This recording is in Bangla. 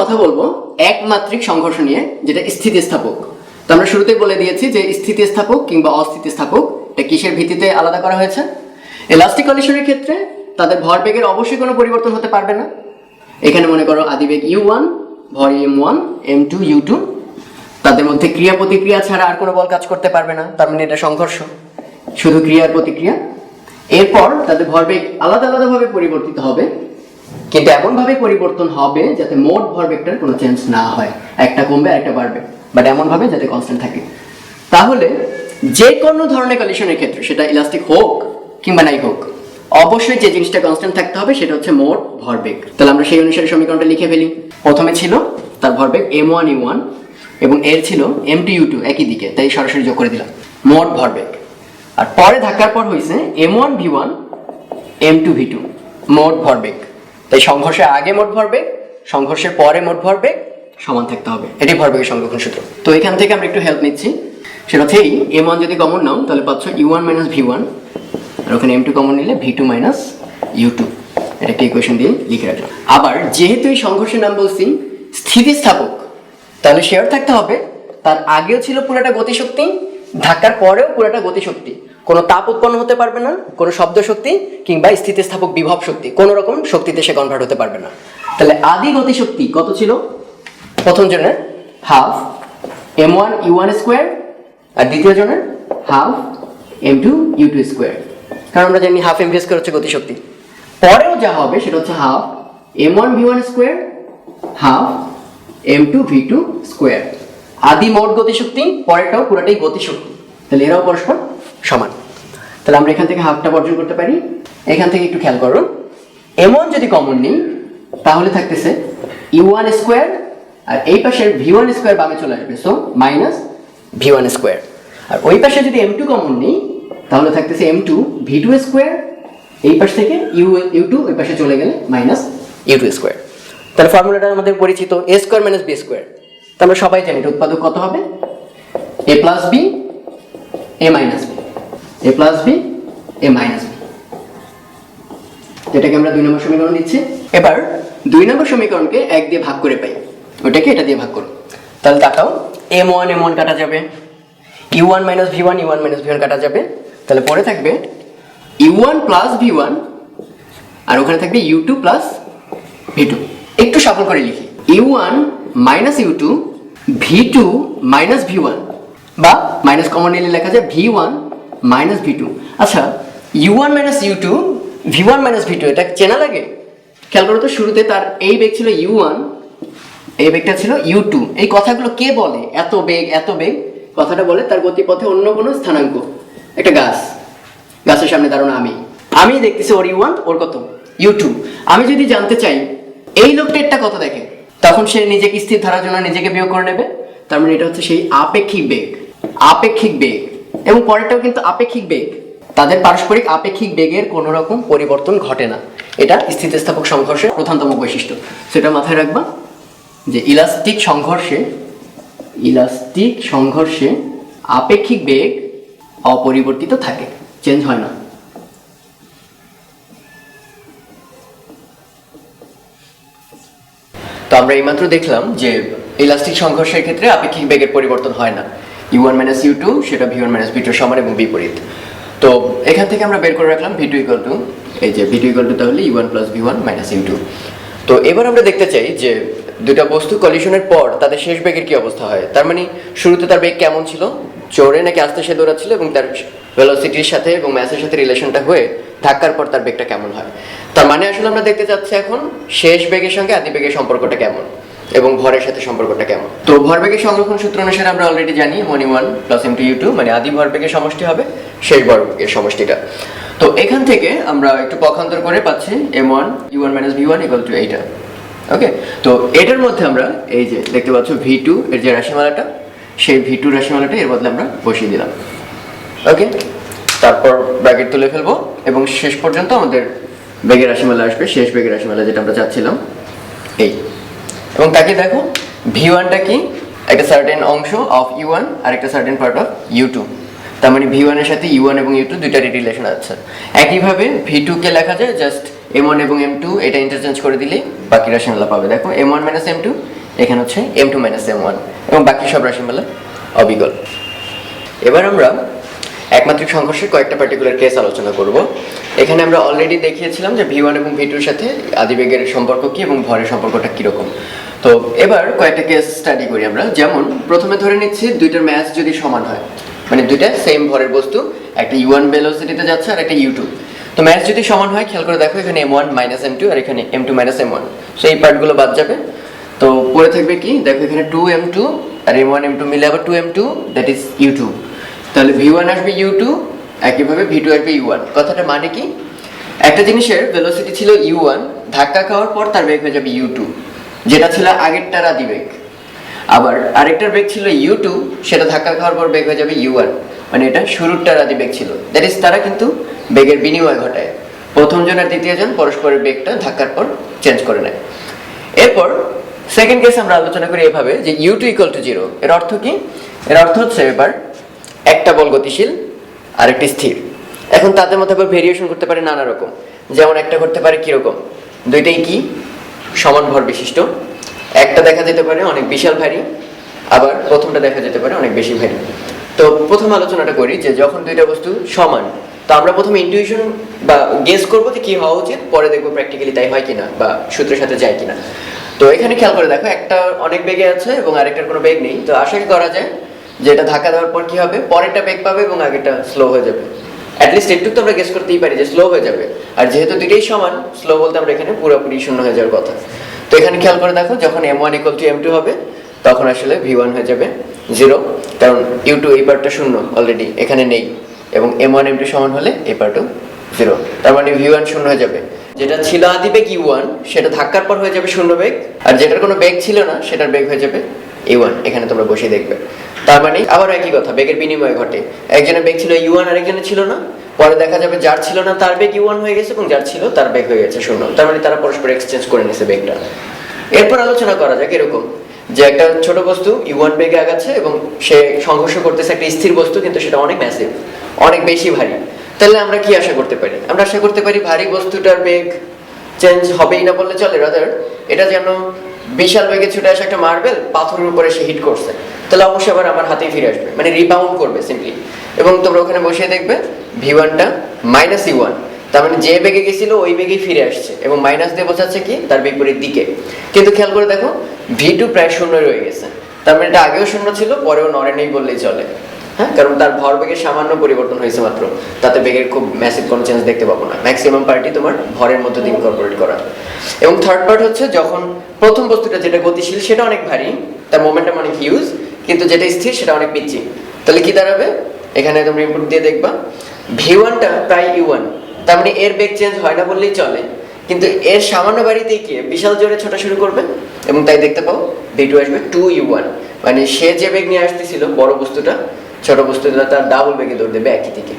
কথা বলব একমাত্রিক সংঘর্ষ নিয়ে, যেটা স্থিতিস্থাপক। তো আমরা শুরুতেই বলে দিয়েছি যে স্থিতিস্থাপক কিংবা অস্থিতিস্থাপক, এটা কিসের ভিত্তিতে আলাদা করা হয়েছে? এলাস্টিক কলিশনের ক্ষেত্রে তাদের ভরবেগের অবশ্যই কোনো পরিবর্তন হতে পারবে না। এখানে মনে করো আদিবেগ ইউ ওয়ান ভর M one M two U two তাদের মধ্যে ক্রিয়া প্রতিক্রিয়া ছাড়া আর কোনো বল কাজ করতে পারবে না, তার মানে এটা সংঘর্ষ। শুধু ক্রিয়ার প্রতিক্রিয়া। এরপর তাদের ভরবেগ আলাদা আলাদাভাবে পরিবর্তিত হবে। কিন্তু এমনভাবে পরিবর্তন হবে যাতে মোট ভরবেগটার কোনো চেঞ্জ না হয়। একটা কমবে আর একটা বাড়বে। বাট এমনভাবে যাতে কনস্ট্যান্ট থাকে। তাহলে যে কোনো ধরনের কলিশনের ক্ষেত্রে, সেটা ইলাস্টিক হোক কিংবা নাই হোক, অবশ্যই যে জিনিসটা কনস্ট্যান্ট থাকতে হবে, সেটা হচ্ছে মোট ভরবেগ তাহলে আমরা সেই অনুসারে সমীকরণটা লিখে ফেলি। প্রথমে ছিল তার ভরবেগ এম ওয়ান ইউ ওয়ান এবং এর ছিল এম টু ইউ টু একই দিকে। তাই সরাসরি যোগ করে দিলাম। মোট ভরবেগ আর পরে ধাক্কার পর হয়েছে M one V one M two V two মোট ভরবেগ তাই সংঘর্ষের আগে মোট ভরবেগ সংঘর্ষের পরে মোট ভরবেগ সমান থাকতে হবে। এটি ভরবেগের সংরক্ষণ সূত্র। তো এখান থেকে আমরা একটু হেল্প নিচ্ছি। সেটা হচ্ছে এম ওয়ান যদি কমন নাও, তাহলে পাচ্ছ U one minus V one আর ওখানে এম টু কমন নিলে V two minus U two এটা একটা ইকুয়েশন দিয়ে লিখে রাখলাম। আবার যেহেতু এই সংঘর্ষের নাম বলছি, স্থিতিস্থাপক, তাহলে শেয়ার থাকতে হবে, তার আগেও ছিল পুরোটা গতিশক্তি, ধাক্কার পরেও পুরোটা গতিশক্তি। কোনো তাপ উৎপন্ন হতে পারবে না, কোনো শব্দ শক্তি কিংবা স্থিতিস্থাপক বিভব শক্তি, কোনো রকম শক্তিতে সে কনভার্ট হতে পারবে না। তাহলে আদি গতিশক্তি কত ছিল? প্রথম জনের half M one U one square আর দ্বিতীয় জনের half M two U two square কারণ আমরা জানি হাফ এম ভি স্কোয়ার হচ্ছে গতিশক্তি পরেও যা হবে সেটা হচ্ছে half M one V one square half M two V two square আদি মোট গতিশক্তি পরেরটাও পুরোটাই গতিশক্তি তাহলে এরাও পরস্পর সমান। তাহলে আমরা এখান থেকে হাফটা বর্জন করতে পারি। এখান থেকে একটু খেয়াল করো। এমন যদি কমন নিই, তাহলে থাকতেছে ইউ ওয়ান স্কোয়ার আর এই পাশের ভি ওয়ান স্কোয়ার বামে চলে আসবে। So minus V one square আর ওই পাশে যদি এম টু কমন নিই, তাহলে থাকতেছে M two V two square এই পাশ থেকে ইউ ইউ টু ওই পাশে চলে গেলে মাইনাস ইউ টু স্কোয়ার তাহলে ফর্মুলাটা আমাদের পরিচিত A square minus B square তো আমরা সবাই জানি এটা উৎপাদক কত হবে? A plus B A minus B A plus B A minus B এটাকে আমরা দুই নম্বর সমীকরণ দিচ্ছি। এবার দুই নম্বর সমীকরণকে এক দিয়ে ভাগ করে পাই। ওটাকে এটা দিয়ে ভাগ করো। তাহলে তাকাও এম ওয়ান এম ওয়ান কাটা যাবে। U one minus V one U one minus V one কাটা যাবে। তাহলে পরে থাকবে U one plus V one আর ওখানে থাকবে U two plus V two একটু সফল করে লিখি। U one minus U two V two minus V one বা মাইনাস কমন নিলে লেখা যায় V one minus V two আচ্ছা U one minus U two V one minus V two এটা চেনা লাগে? খেয়াল করো তো, শুরুতে তার এই বেগ ছিল ইউ ওয়ান এই বেগটা ছিল ইউ টু এই কথাগুলো কে বলে? এত বেগ এত বেগ? কথাটা বলে তার গতিপথে অন্য কোনো স্থানাঙ্ক। একটা গাছ। গাছের সামনে দাঁড়ানো আমি। আমি দেখতেছি ওর ইউ ওয়ান ওর কত? ইউ টু আমি যদি জানতে চাই, এই লোকটারটা কত দেখে, তখন সে নিজেকে স্থির ধরার জন্য নিজেকে বিয়োগ করে নেবে। তার মানে এটা হচ্ছে সেই আপেক্ষিক বেগ। আপেক্ষিক বেগ। এবং পরেরটাও কিন্তু আপেক্ষিক বেগ। তাদের পারস্পরিক আপেক্ষিক বেগের কোনো রকম পরিবর্তন ঘটে না। এটা স্থিতিস্থাপক সংঘর্ষের প্রধানতম বৈশিষ্ট্য। সেটা মাথায় রাখবা যে ইলাস্টিক সংঘর্ষে ইলাস্টিক সংঘর্ষে আপেক্ষিক বেগ অপরিবর্তিত থাকে, চেঞ্জ হয় না। তো আমরা এইমাত্র দেখলাম যে ইলাস্টিক সংঘর্ষের ক্ষেত্রে আপেক্ষিক বেগের পরিবর্তন হয় না। U one minus U two সেটা V one minus V two সমান এবং বিপরীত। তো এখান থেকে আমরা বের করে রাখলাম ভি টু ইকুয়াল টু এই যে ভি টু ইকুয়াল টু তাহলে U one plus V one minus U two তো এবার আমরা দেখতে চাই যে দুটা বস্তু কলিশনের পর তাদের শেষ বেগের কি অবস্থা হয়। তার মানে শুরুতে তার বেগ কেমন ছিল? জোরে নাকি আস্তে সে দৌড়াচ্ছিল এবং তার ভেলোসিটির সাথে এবং ম্যাসের সাথে রিলেশনটা হয়ে ধাক্কার পর তার বেগটা কেমন হয়? তার মানে আসলে আমরা দেখতে চাচ্ছি এখন শেষ বেগের সঙ্গে আদি বেগের সম্পর্কটা কেমন? এবং ভরের সাথে সম্পর্কটা কেমন? তো ভরবেগের সংরক্ষণ সূত্র অনুসারে আমরা অলরেডি জানি M one one plus M two U two মানে আদি ভরবেগের সমষ্টি হবে, শেষ ভরবেগের সমষ্টিটা। তো এখান থেকে আমরা একটু পক্ষান্তর করে পাচ্ছি M one U one minus V one equal to. এইটা ওকে তো এটার মধ্যে আমরা এই যে দেখতে পাচ্ছ ভি টু এর যে রাশিমালাটা, সেই ভি টু রাশিমালাটা এর বদলে আমরা বসিয়ে দিলাম। ওকে তারপর ব্র্যাকেট তুলে ফেলব এবং শেষ পর্যন্ত আমাদের বেগের রাশিমালা আসবে, শেষ বেগের রাশিমালা যেটা আমরা চাচ্ছিলাম, এই। এবং তাকে দেখো ভি ওয়ানটা কি? একটা সার্টেন অংশ অফ ইউ ওয়ান আর একটা certain part of U two তার মানে ভি ওয়ানের সাথে ইউ ওয়ান এবং ইউ টু দুইটারই রিলেশন আছে। একইভাবে ভি টু কে লেখা যায় জাস্ট এম ওয়ান এবং এম টু এটা ইন্টারচেঞ্জ করে দিলেই বাকি রাশিমালা পাবে। দেখো M one minus M two এখানে হচ্ছে M two minus M one এবং বাকি সব রাশিমালা অবিকল। এবার আমরা একমাত্রিক সংঘর্ষের কয়েকটা পার্টিকুলার কেস আলোচনা করব। এখানে আমরা অলরেডি দেখিয়েছিলাম যে ভি ওয়ান এবং ভি টুর সাথে আদিবেগের সম্পর্ক কি এবং ভরের সম্পর্কটা কীরকম। তো এবার কয়েকটা কেস স্টাডি করি আমরা। যেমন, প্রথমে ধরে নিচ্ছি দুইটার ম্যাচ যদি সমান হয় মানে দুইটা সেম ভরের বস্তু, একটা ইউ ওয়ান ভেলোসিটিতে যাচ্ছে আর একটা ইউ টু তো ম্যাচ যদি সমান হয়, খেয়াল করে দেখো, এখানে M one minus M two আর এখানে M two minus M one so এই পার্টগুলো বাদ যাবে। তো পরে থাকবে কি, দেখো এখানে টু এম টু আর এম ওয়ান এম টু মিলে আবার two M two that is U two তাহলে ভি ওয়ান আসবে ইউ টু একইভাবে ভি টু আসবে ইউ ওয়ান কথাটা মানে কি? একটা জিনিসের ভেলোসিটি ছিল ইউ ওয়ান ধাক্কা খাওয়ার পর তার বেগ হয়ে যাবে ইউ টু যেটা ছিল আগেরটার আদি বেগ আবার আরেকটার বেগ ছিল ইউ টু সেটা ধাক্কা খাওয়ার পর বেগ হয়ে যাবে ইউ ওয়ান মানে এটা শুরুরটার আদি বেগ ছিল। দ্যাট ইজ তারা কিন্তু বেগের বিনিময় ঘটায়। প্রথম জন আর দ্বিতীয় জন পরস্পরের বেগটা ধাক্কার পর চেঞ্জ করে নেয়। এরপর সেকেন্ড কেস আমরা আলোচনা করি এভাবে যে U two equal to zero এর অর্থ কি? এর অর্থ হচ্ছে এবার একটা বল গতিশীল আর একটি স্থির। এখন তাদের মধ্যে আবার ভেরিয়েশন করতে পারে নানা রকম। যেমন একটা করতে পারে কীরকম? দুইটাই কি? সমান ভর বিশিষ্ট। একটা দেখা যেতে পারে অনেক বিশাল ভারী, আবার প্রথমটা দেখা যেতে পারে অনেক বেশি ভারী। তো প্রথম আলোচনাটা করি যে যখন দুইটা বস্তু সমান, তো আমরা প্রথমে ইনটিউশন বা গেস করব যে কি হওয়া উচিত, পরে দেখব প্র্যাকটিক্যালি তাই হয় কিনা বা সূত্রের সাথে যায় কিনা। তো এখানে খেয়াল করে দেখো, একটা অনেক বেগে আছে এবং আরেকটার কোনো বেগ নেই। তো আশা করা যায় যে এটা ধাক্কা দেওয়ার পর কি হবে? পরেরটা বেগ পাবে এবং আগেরটা স্লো হয়ে যাবে। অ্যাটলিস্ট একটু তো আমরা গেস করতেই পারি যে স্লো হয়ে যাবে। আর যেহেতু সমান স্লো বলতে আমরা এখানে পুরোপুরি শূন্য হয়ে যাওয়ার কথা। তো এখানে খেয়াল করে দেখো, যখন M one to M two হবে, তখন আসলে ভি ওয়ান হয়ে যাবে জিরো কারণ ইউ টু এই পার্টটা শূন্য অলরেডি এখানে নেই। এবং এম ওয়ান এম টু সমান হলে এই পার্টও জিরো তার মানে ভি ওয়ান শূন্য হয়ে যাবে। যেটা ছিল আদি বেগ ইউ ওয়ান সেটা ধাক্কার পর হয়ে যাবে শূন্য বেগ। আর যেটার কোনো বেগ ছিল না, সেটার বেগ হয়ে যাবে ওয়ান এখানে তোমরা বসে দেখবে। তার মানে আবার একই কথা, বেগের বিনিময় ঘটে। একজনের বেগ ছিল ইউ ওয়ান আরেকজনের ছিল না। পরে দেখা যাবে যার ছিল না তার বেগ ইউ হয়ে গেছে এবং যার ছিল তার বেগ হয়ে গেছে শূন্য। তার মানে তারা পরস্পর এক্সচেঞ্জ করে নিছে বেগটা। এরপর আলোচনা করা যাক এরকম যে একটা ছোট বস্তু ইউ বেগে আগাচ্ছে এবং সে সংঘর্ষ করতেছে একটা স্থির বস্তু, কিন্তু সেটা অনেক ম্যাসিভ অনেক বেশি ভারী। তাহলে আমরা কি আশা করতে পারি? আমরা আশা করতে পারি ভারী বস্তুটার বেগ চেঞ্জ হবেই না বললে চলে। রাদার এটা যেন বিশাল বেগে ছুটে আসে একটা মার্বেল পাথরের উপরে সে হিট করছে। তাহলে অবশ্যই আবার আমার হাতেই ফিরে আসবে। মানে রিবাউন্ড করবে সিম্পলি এবং তোমরা ওখানে বসে দেখবে ভি ওয়ানটা মাইনাস ই ওয়ান তার মানে যে বেগে গেছিল, ওই বেগেই ফিরে আসছে। এবং মাইনাস দিয়ে বোঝাচ্ছে কি? তার বিপরীত দিকে। কিন্তু খেয়াল করে দেখো ভি টু প্রায় শূন্য রয়ে গেছে। তার মানে এটা আগেও শূন্য ছিল, পরেও নড়ে নেই বললেই চলে। হ্যাঁ? কারণ তার ভর বেগের সামান্য পরিবর্তন হয়েছে মাত্র। তাতে বেগের খুব ম্যাসিভ কোনো চেঞ্জ দেখতে পাবো না। ম্যাক্সিমাম পার্টি তোমার ভরের মধ্যে দিয়ে ইনকর্পোরেট করা। এবং থার্ড পার্ট হচ্ছে যখন প্রথম বস্তুটা যেটা গতিশীল, সেটা অনেক ভারী। তার মোমেন্টাম অনেক হিউজ কিন্তু যেটা স্থির, সেটা অনেক পিচ্ছি তাহলে কি দাঁড়াবে? এখানে তোমরা ইনপুট দিয়ে দেখবা। ভি ওয়ানটা প্রায় ইউ ওয়ান তার মানে এর বেগ চেঞ্জ হয় না বললেই চলে। কিন্তু এর সামান্য বাড়িতে গিয়ে বিশাল জোরে ছোটা শুরু করবে। এবং তাই দেখতে পাও ভি টু আসবে টু ইউ ওয়ান মানে সে যে বেগ নিয়ে আসতেছিল, বড় বস্তুটা, ছোট বস্তুটা, তার ডাবল বেগে দৌড় দেবে একই দিকে।